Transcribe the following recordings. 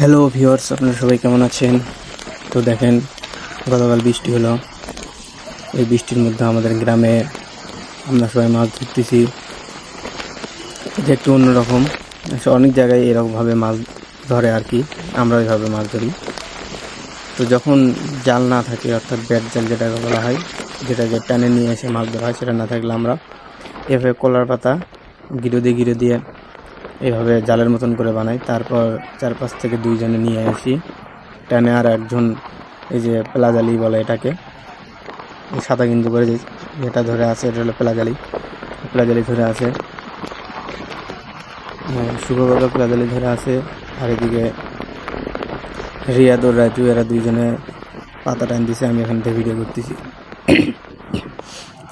Hello viewers আপনারা সবাই কেমন আছেন? তো দেখেন, গতকাল বৃষ্টি হলো। এই বৃষ্টির মধ্যে আমাদের গ্রামে আমরা সবাই মাছ ধরতেছি। এটা একটু অন্যরকম। আসলে অনেক জায়গায় এরকমভাবে মাছ ধরে আর কি। আমরা ওইভাবে মাছ ধরি। তো যখন জাল না থাকে, অর্থাৎ ব্যাট জাল যেটাকে বলা হয়, যেটাকে টানে নিয়ে এসে মাছ ধরা হয়, সেটা না থাকলে আমরা এভাবে কলার পাতা গিরো দিয়ে গিরো দিয়ে এভাবে জালের মতন করে বানাই। তারপর চার পাঁচ থেকে দুইজনে নিয়ে আসি। টানে আর একজন এই যে প্লাজালি বলে এটাকে। সাদা গিঞ্জি করে যেটা ধরে আছে এটা হলো পেলাজালি। পেলাজালি ধরে আছে। হ্যাঁ, শুভবাবা পেলাজালি ধরে আছে। আর এদিকে রিয়াদ রাজু এরা দুইজনে পাতা টান দিছে। আমি এখান থেকে ভিডিও করতেছি।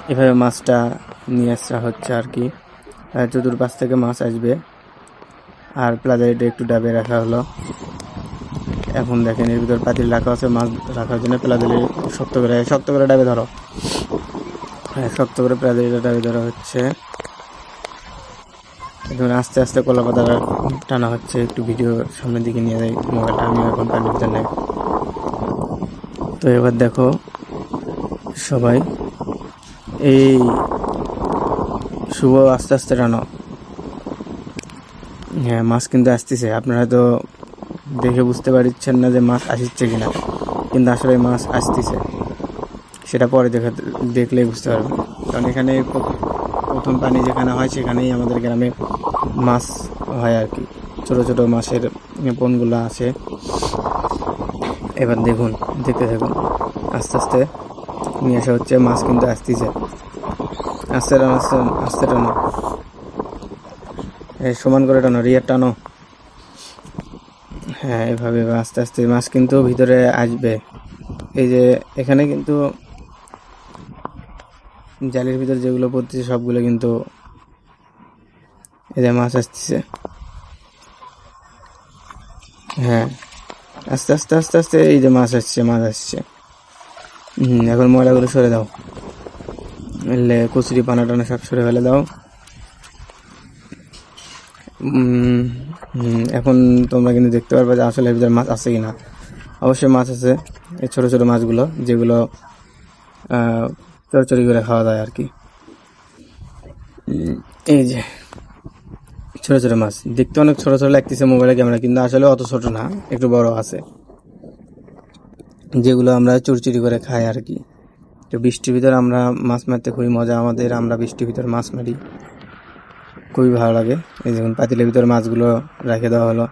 এভাবে মাছটা নিয়ে আসা হচ্ছে আর কি। চতুর্পাশ থেকে মাছ আসবে। আর প্লাজারিটা একটু ডাবে রাখা হলো। এখন দেখেন এর ভিতর পাতিল রাখা আছে, মাছ রাখার জন্য প্লাজারি শক্ত করে শক্ত করে ডাবে ধরো। হ্যাঁ শক্ত করে প্লাজারিটা ডাবে ধরা হচ্ছে। এখন আস্তে আস্তে কলা পাতা টানা হচ্ছে, একটু ভিডিও সামনের দিকে নিয়ে যাই মোবাইলটা আমি এখন পানির জন্য তো এবার দেখো, সবাই এই শুভ আস্তে আস্তে টানো। হ্যাঁ মাছ কিন্তু আসতেছে। আপনারা তো দেখে বুঝতে পারছেন না যে মাছ আসছে কিনা। কিন্তু আসলে মাছ আসতেছে। সেটা পরে দেখা, দেখলেই বুঝতে পারবেন। কারণ এখানে প্রথম পানি যেখানে হয়, সেখানেই আমাদের গ্রামে মাছ হয় আর কি। ছোট ছোট মাছের পণগুলো আছে। এবার দেখুন, দেখতে থাকুন। আস্তে আস্তে নিয়ে আসা হচ্ছে মাছ কিন্তু আসতেছে। আস্তে আস্তে আস্তে টানো এই সমান করে টানো রিয়ার টানো। হ্যাঁ এভাবে আস্তে আস্তে মাছ কিন্তু ভিতরে আসবে। এই যে এখানে কিন্তু জালের ভিতরে যেগুলো পড়তেছে সবগুলো কিন্তু এই যে মাছ আসতেছে। হ্যাঁ আস্তে আস্তে আস্তে আস্তে এই যে মাছ আসছে মাছ আসছে। হুম, এখন ময়লাগুলো সরে দাও। এলে কচুরি পানা টানা সব সরে ফেলে দাও। এখন তোমরা কিন্তু দেখতে পারবে যে আসলে এর ভিতরে মাছ আছে কি না অবশ্যই মাছ আছে, এই ছোট ছোট মাছগুলো, যেগুলো চড়চড়ি করে খাওয়া যায় আর কি। এই যে, ছোট ছোট মাছ। দেখতে অনেক ছোট ছোট লাগতেছে মোবাইলের ক্যামেরা কিন্তু আসলে অত ছোট না, একটু বড় আছে। যেগুলো আমরা চুরচুরি করে খাই আর কি। তো বৃষ্টির ভিতরে আমরা মাছ মারতে খুবই মজা, আমাদের আমরা বৃষ্টির ভিতরে মাছ মারি। খুবই ভালো লাগে। এই দেখুন পাতিলের ভিতরে মাছগুলো রেখে দেওয়া হলো।